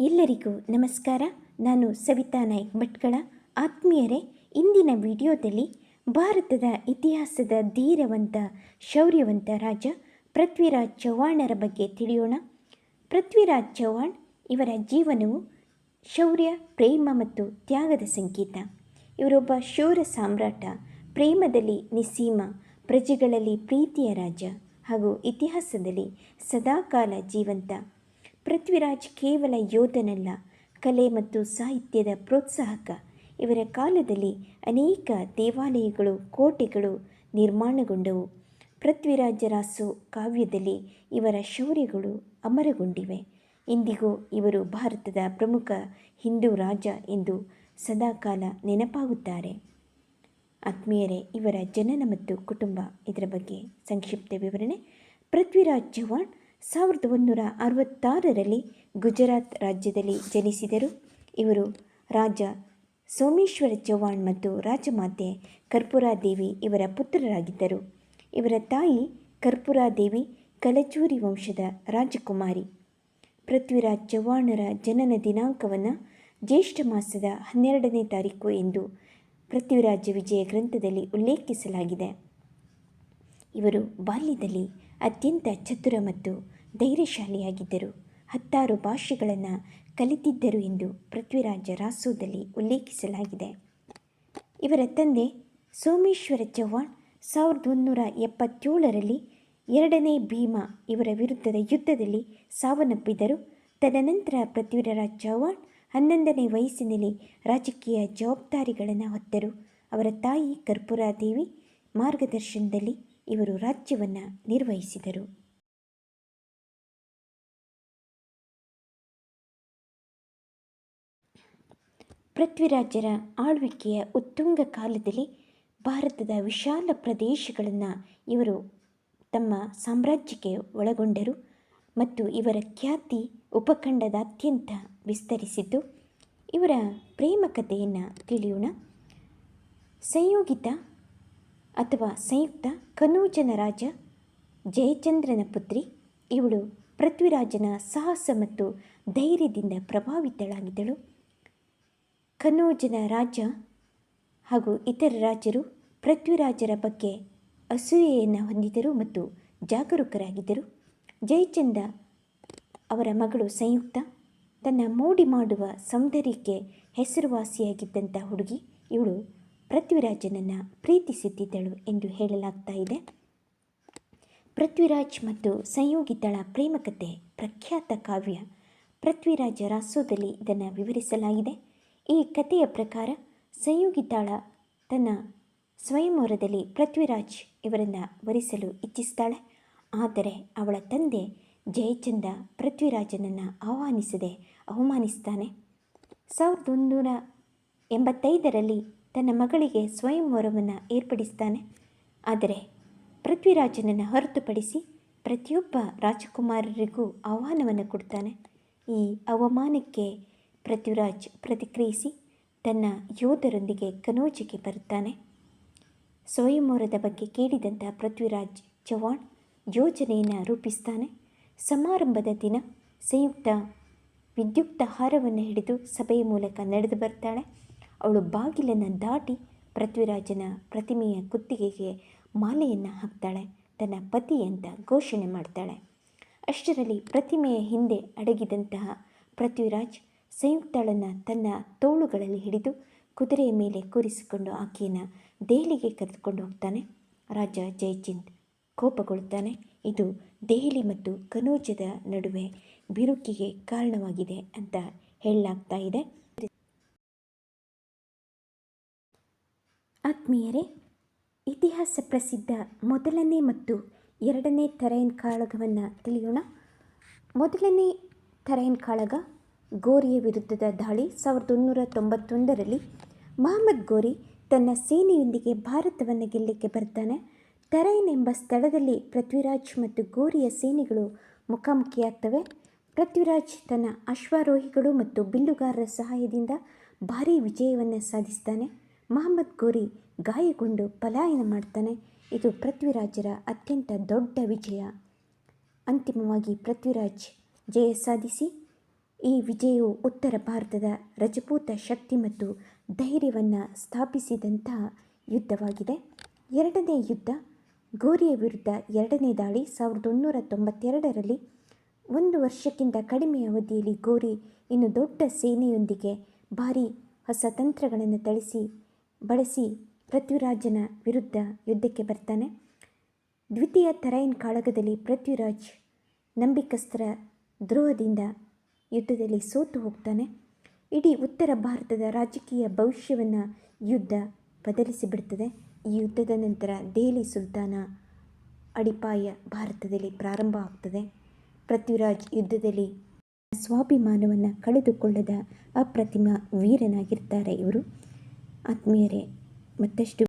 ಎಲ್ಲರಿಗೂ ನಮಸ್ಕಾರ. ನಾನು ಸವಿತಾ ನಾಯ್ಕ್ ಭಟ್ಕಳ. ಆತ್ಮೀಯರೇ, ಇಂದಿನ ವಿಡಿಯೋದಲ್ಲಿ ಭಾರತದ ಇತಿಹಾಸದ ಧೀರವಂತ, ಶೌರ್ಯವಂತ ರಾಜ ಪೃಥ್ವಿರಾಜ್ ಚೌಹಾಣರ ಬಗ್ಗೆ ತಿಳಿಯೋಣ. ಪೃಥ್ವಿರಾಜ್ ಚೌಹಾಣ್ ಇವರ ಜೀವನವು ಶೌರ್ಯ, ಪ್ರೇಮ ಮತ್ತು ತ್ಯಾಗದ ಸಂಕೇತ. ಇವರೊಬ್ಬ ಶೂರ ಸಾಮ್ರಾಟ, ಪ್ರೇಮದಲ್ಲಿ ನಿಸೀಮ, ಪ್ರಜೆಗಳಲ್ಲಿ ಪ್ರೀತಿಯ ರಾಜ ಹಾಗೂ ಇತಿಹಾಸದಲ್ಲಿ ಸದಾಕಾಲ ಜೀವಂತ. ಪೃಥ್ವಿರಾಜ್ ಕೇವಲ ಯೋಧನಲ್ಲ, ಕಲೆ ಮತ್ತು ಸಾಹಿತ್ಯದ ಪ್ರೋತ್ಸಾಹಕ. ಇವರ ಕಾಲದಲ್ಲಿ ಅನೇಕ ದೇವಾಲಯಗಳು, ಕೋಟೆಗಳು ನಿರ್ಮಾಣಗೊಂಡವು. ಪೃಥ್ವಿರಾಜರಾಸು ಕಾವ್ಯದಲ್ಲಿ ಇವರ ಶೌರ್ಯಗಳು ಅಮರಗೊಂಡಿವೆ. ಇಂದಿಗೂ ಇವರು ಭಾರತದ ಪ್ರಮುಖ ಹಿಂದೂ ರಾಜ ಎಂದು ಸದಾಕಾಲ ನೆನಪಾಗುತ್ತಾರೆ. ಆತ್ಮೀಯರೇ, ಇವರ ಜನನ ಮತ್ತು ಕುಟುಂಬ ಇದರ ಬಗ್ಗೆ ಸಂಕ್ಷಿಪ್ತ ವಿವರಣೆ. ಪೃಥ್ವಿರಾಜ್ ಚೌಹಾಣ್ ಸಾವಿರದ ಒಂದೂರ ಅರವತ್ತಾರರಲ್ಲಿ ಗುಜರಾತ್ ರಾಜ್ಯದಲ್ಲಿ ಜನಿಸಿದರು. ಇವರು ರಾಜ ಸೋಮೇಶ್ವರ ಚೌಹಾಣ್ ಮತ್ತು ರಾಜಮಾತೆ ಕರ್ಪೂರಾದೇವಿ ಇವರ ಪುತ್ರರಾಗಿದ್ದರು. ಇವರ ತಾಯಿ ಕರ್ಪೂರಾದೇವಿ ಕಲಚೂರಿ ವಂಶದ ರಾಜಕುಮಾರಿ. ಪೃಥ್ವಿರಾಜ್ ಚೌಹಾಣರ ಜನನ ದಿನಾಂಕವನ್ನು ಜ್ಯೇಷ್ಠ ಮಾಸದ ಹನ್ನೆರಡನೇ ತಾರೀಕು ಎಂದು ಪೃಥ್ವಿರಾಜ ವಿಜಯ ಗ್ರಂಥದಲ್ಲಿ ಉಲ್ಲೇಖಿಸಲಾಗಿದೆ. ಇವರು ಬಾಲ್ಯದಲ್ಲಿ ಅತ್ಯಂತ ಚತುರ ಮತ್ತು ಧೈರ್ಯಶಾಲಿಯಾಗಿದ್ದರು. ಹತ್ತಾರು ಭಾಷೆಗಳನ್ನು ಕಲಿತಿದ್ದರು ಎಂದು ಪೃಥ್ವಿರಾಜ ರಾಸೋದಲ್ಲಿ ಉಲ್ಲೇಖಿಸಲಾಗಿದೆ. ಇವರ ತಂದೆ ಸೋಮೇಶ್ವರ ಚೌಹಾಣ್ ಸಾವಿರದ ಒಂದೂರ ಎಪ್ಪತ್ತೇಳರಲ್ಲಿ ಎರಡನೇ ಭೀಮ ಇವರ ವಿರುದ್ಧದ ಯುದ್ಧದಲ್ಲಿ ಸಾವನ್ನಪ್ಪಿದರು. ತದನಂತರ ಪೃಥ್ವಿರಾಜ್ ಚೌಹಾಣ್ ಹನ್ನೊಂದನೇ ವಯಸ್ಸಿನಲ್ಲಿ ರಾಜಕೀಯ ಜವಾಬ್ದಾರಿಗಳನ್ನು ಹೊತ್ತರು. ಅವರ ತಾಯಿ ಕರ್ಪೂರಾದೇವಿ ಮಾರ್ಗದರ್ಶನದಲ್ಲಿ ಇವರು ರಾಜ್ಯವನ್ನು ನಿರ್ವಹಿಸಿದರು. ಪೃಥ್ವಿರಾಜರ ಆಳ್ವಿಕೆಯ ಉತ್ತುಂಗ ಕಾಲದಲ್ಲಿ ಭಾರತದ ವಿಶಾಲ ಪ್ರದೇಶಗಳನ್ನು ಇವರು ತಮ್ಮ ಸಾಮ್ರಾಜ್ಯಕ್ಕೆ ಒಳಗೊಂಡರು ಮತ್ತು ಇವರ ಖ್ಯಾತಿ ಉಪಖಂಡದಾದ್ಯಂತ ವಿಸ್ತರಿಸಿದ್ದು. ಇವರ ಪ್ರೇಮ ಕಥೆಯನ್ನು ತಿಳಿಯೋಣ. ಸಂಯೋಗಿತ ಅಥವಾ ಸಂಯುಕ್ತ ಕನೂಜನ ರಾಜ ಜಯಚಂದ್ರನ ಪುತ್ರಿ, ಇವಳು ಪೃಥ್ವಿರಾಜನ ಸಾಹಸ ಮತ್ತು ಧೈರ್ಯದಿಂದ ಪ್ರಭಾವಿತಳಾಗಿದ್ದಳು. ಕನೋಜನ ರಾಜ ಹಾಗೂ ಇತರ ರಾಜರು ಪೃಥ್ವಿರಾಜರ ಬಗ್ಗೆ ಅಸೂಯೆಯನ್ನು ಹೊಂದಿದರು ಮತ್ತು ಜಾಗರೂಕರಾಗಿದ್ದರು. ಜಯಚಂದ ಅವರ ಮಗಳು ಸಂಯುಕ್ತ, ತನ್ನ ಮೋಡಿ ಮಾಡುವ ಸೌಂದರ್ಯಕ್ಕೆ ಹೆಸರುವಾಸಿಯಾಗಿದ್ದಂಥ ಹುಡುಗಿ. ಇವಳು ಪೃಥ್ವಿರಾಜನನ್ನು ಪ್ರೀತಿಸುತ್ತಿದ್ದಳು ಎಂದು ಹೇಳಲಾಗ್ತಾ ಇದೆ. ಪೃಥ್ವಿರಾಜ್ ಮತ್ತು ಸಂಯೋಗಿತಳ ಪ್ರೇಮಕತೆ ಪ್ರಖ್ಯಾತ ಕಾವ್ಯ. ಪೃಥ್ವಿರಾಜ ರಾಸೋದಲ್ಲಿ ಇದನ್ನು ವಿವರಿಸಲಾಗಿದೆ. ಈ ಕಥೆಯ ಪ್ರಕಾರ ಸಂಯೋಗಿತಾಳ ತನ್ನ ಸ್ವಯಂವರದಲ್ಲಿ ಪೃಥ್ವಿರಾಜ್ ಇವರನ್ನು ವರಿಸಲು ಇಚ್ಛಿಸ್ತಾಳೆ. ಆದರೆ ಅವಳ ತಂದೆ ಜಯಚಂದ ಪೃಥ್ವಿರಾಜನನ್ನು ಆಹ್ವಾನಿಸದೆ ಅವಮಾನಿಸ್ತಾನೆ. ಸಾವಿರದ ಒಂದೂರ ಎಂಬತ್ತೈದರಲ್ಲಿ ತನ್ನ ಮಗಳಿಗೆ ಸ್ವಯಂವರವನ್ನು ಏರ್ಪಡಿಸ್ತಾನೆ. ಆದರೆ ಪೃಥ್ವಿರಾಜನನ್ನು ಹೊರತುಪಡಿಸಿ ಪ್ರತಿಯೊಬ್ಬ ರಾಜಕುಮಾರರಿಗೂ ಆಹ್ವಾನವನ್ನು ಕೊಡ್ತಾನೆ. ಈ ಅವಮಾನಕ್ಕೆ ಪೃಥ್ವಿರಾಜ್ ಪ್ರತಿಕ್ರಿಯಿಸಿ ತನ್ನ ಯೋಧರೊಂದಿಗೆ ಕನೋಜಿಗೆ ಬರುತ್ತಾನೆ. ಸ್ವಯಂವರದ ಬಗ್ಗೆ ಕೇಳಿದಂತಹ ಪೃಥ್ವಿರಾಜ್ ಚೌಹಾಣ್ ಯೋಜನೆಯನ್ನು ರೂಪಿಸ್ತಾನೆ. ಸಮಾರಂಭದ ದಿನ ಸಂಯುಕ್ತ ವಿದ್ಯುಕ್ತ ಹಾರವನ್ನು ಹಿಡಿದು ಸಭೆಯ ಮೂಲಕ ನಡೆದು ಬರ್ತಾಳೆ. ಅವಳು ಬಾಗಿಲನ್ನು ದಾಟಿ ಪೃಥ್ವಿರಾಜನ ಪ್ರತಿಮೆಯ ಕುತ್ತಿಗೆಗೆ ಮಾಲೆಯನ್ನು ಹಾಕ್ತಾಳೆ. ತನ್ನ ಪತಿ ಅಂತ ಘೋಷಣೆ ಮಾಡ್ತಾಳೆ. ಅಷ್ಟರಲ್ಲಿ ಪ್ರತಿಮೆಯ ಹಿಂದೆ ಅಡಗಿದಂತಹ ಪೃಥ್ವಿರಾಜ್ ಸಂಯುಕ್ತಳನ್ನು ತನ್ನ ತೋಳುಗಳಲ್ಲಿ ಹಿಡಿದು ಕುದುರೆಯ ಮೇಲೆ ಕೂರಿಸಿಕೊಂಡು ಆಕೆಯನ್ನು ದೆಹಲಿಗೆ ಕರೆದುಕೊಂಡು ಹೋಗ್ತಾನೆ. ರಾಜ ಜಯಚಿಂದ್ ಕೋಪಗೊಳ್ಳುತ್ತಾನೆ. ಇದು ದೆಹಲಿ ಮತ್ತು ಕನೋಜದ ನಡುವೆ ಬಿರುಕಿಗೆ ಕಾರಣವಾಗಿದೆ ಅಂತ ಹೇಳಲಾಗ್ತಾ ಇದೆ. ಆತ್ಮೀಯರೇ, ಇತಿಹಾಸ ಪ್ರಸಿದ್ಧ ಮೊದಲನೇ ಮತ್ತು ಎರಡನೇ ತರೈನ್ ಕಾಳಗವನ್ನು ತಿಳಿಯೋಣ. ಮೊದಲನೇ ತರೈನ್ ಕಾಳಗ ಗೋರಿಯ ವಿರುದ್ಧದ ದಾಳಿ ಸಾವಿರದ ಒಂದೂರ ತೊಂಬತ್ತೊಂದರಲ್ಲಿ ಮಹಮ್ಮದ್ ಗೋರಿ ತನ್ನ ಸೇನೆಯೊಂದಿಗೆ ಭಾರತವನ್ನು ಗೆಲ್ಲಕ್ಕೆ ಬರ್ತಾನೆ. ತರೈನ್ ಎಂಬ ಸ್ಥಳದಲ್ಲಿ ಪೃಥ್ವಿರಾಜ್ ಮತ್ತು ಗೋರಿಯ ಸೇನೆಗಳು ಮುಖಾಮುಖಿಯಾಗ್ತವೆ. ಪೃಥ್ವಿರಾಜ್ ತನ್ನ ಅಶ್ವಾರೋಹಿಗಳು ಮತ್ತು ಬಿಲ್ಲುಗಾರರ ಸಹಾಯದಿಂದ ಭಾರೀ ವಿಜಯವನ್ನು ಸಾಧಿಸ್ತಾನೆ. ಮಹಮ್ಮದ್ ಗೋರಿ ಗಾಯಗೊಂಡು ಪಲಾಯನ ಮಾಡ್ತಾನೆ. ಇದು ಪೃಥ್ವಿರಾಜರ ಅತ್ಯಂತ ದೊಡ್ಡ ವಿಜಯ. ಅಂತಿಮವಾಗಿ ಪೃಥ್ವಿರಾಜ್ ಜಯ ಸಾಧಿಸಿ ಈ ವಿಜಯವು ಉತ್ತರ ಭಾರತದ ರಜಪೂತ ಶಕ್ತಿ ಮತ್ತು ಧೈರ್ಯವನ್ನು ಸ್ಥಾಪಿಸಿದಂಥ ಯುದ್ಧವಾಗಿದೆ. ಎರಡನೇ ಯುದ್ಧ, ಗೋರಿಯ ವಿರುದ್ಧ ಎರಡನೇ ದಾಳಿ ಸಾವಿರದ ಒಂಬೈನೂರ ತೊಂಬತ್ತೆರಡರಲ್ಲಿ. ಒಂದು ವರ್ಷಕ್ಕಿಂತ ಕಡಿಮೆ ಅವಧಿಯಲ್ಲಿ ಗೋರಿ ಇನ್ನು ದೊಡ್ಡ ಸೇನೆಯೊಂದಿಗೆ ಭಾರೀ ಹೊಸ ತಂತ್ರಗಳನ್ನು ತಳಿಸಿ ಬಳಸಿ ಪೃಥ್ವಿರಾಜನ ವಿರುದ್ಧ ಯುದ್ಧಕ್ಕೆ ಬರ್ತಾನೆ. ದ್ವಿತೀಯ ತರೈನ್ ಕಾಳಗದಲ್ಲಿ ಪೃಥ್ವಿರಾಜ್ ನಂಬಿಕಸ್ತ್ರ ದ್ರೋಹದಿಂದ ಯುದ್ಧದಲ್ಲಿ ಸೋತು ಹೋಗ್ತಾನೆ. ಇಡೀ ಉತ್ತರ ಭಾರತದ ರಾಜಕೀಯ ಭವಿಷ್ಯವನ್ನು ಯುದ್ಧ ಬದಲಿಸಿಬಿಡ್ತದೆ ಈ ಯುದ್ಧದ ನಂತರ ದೆಹಲಿ ಸುಲ್ತಾನ ಅಡಿಪಾಯ ಭಾರತದಲ್ಲಿ ಪ್ರಾರಂಭ ಆಗ್ತದೆ. ಪೃಥ್ವಿರಾಜ್ ಯುದ್ಧದಲ್ಲಿ ಸ್ವಾಭಿಮಾನವನ್ನು ಕಳೆದುಕೊಳ್ಳದ ಅಪ್ರತಿಮ ವೀರನಾಗಿರ್ತಾರೆ ಇವರು. ಆತ್ಮೀಯರೇ, ಮತ್ತಷ್ಟು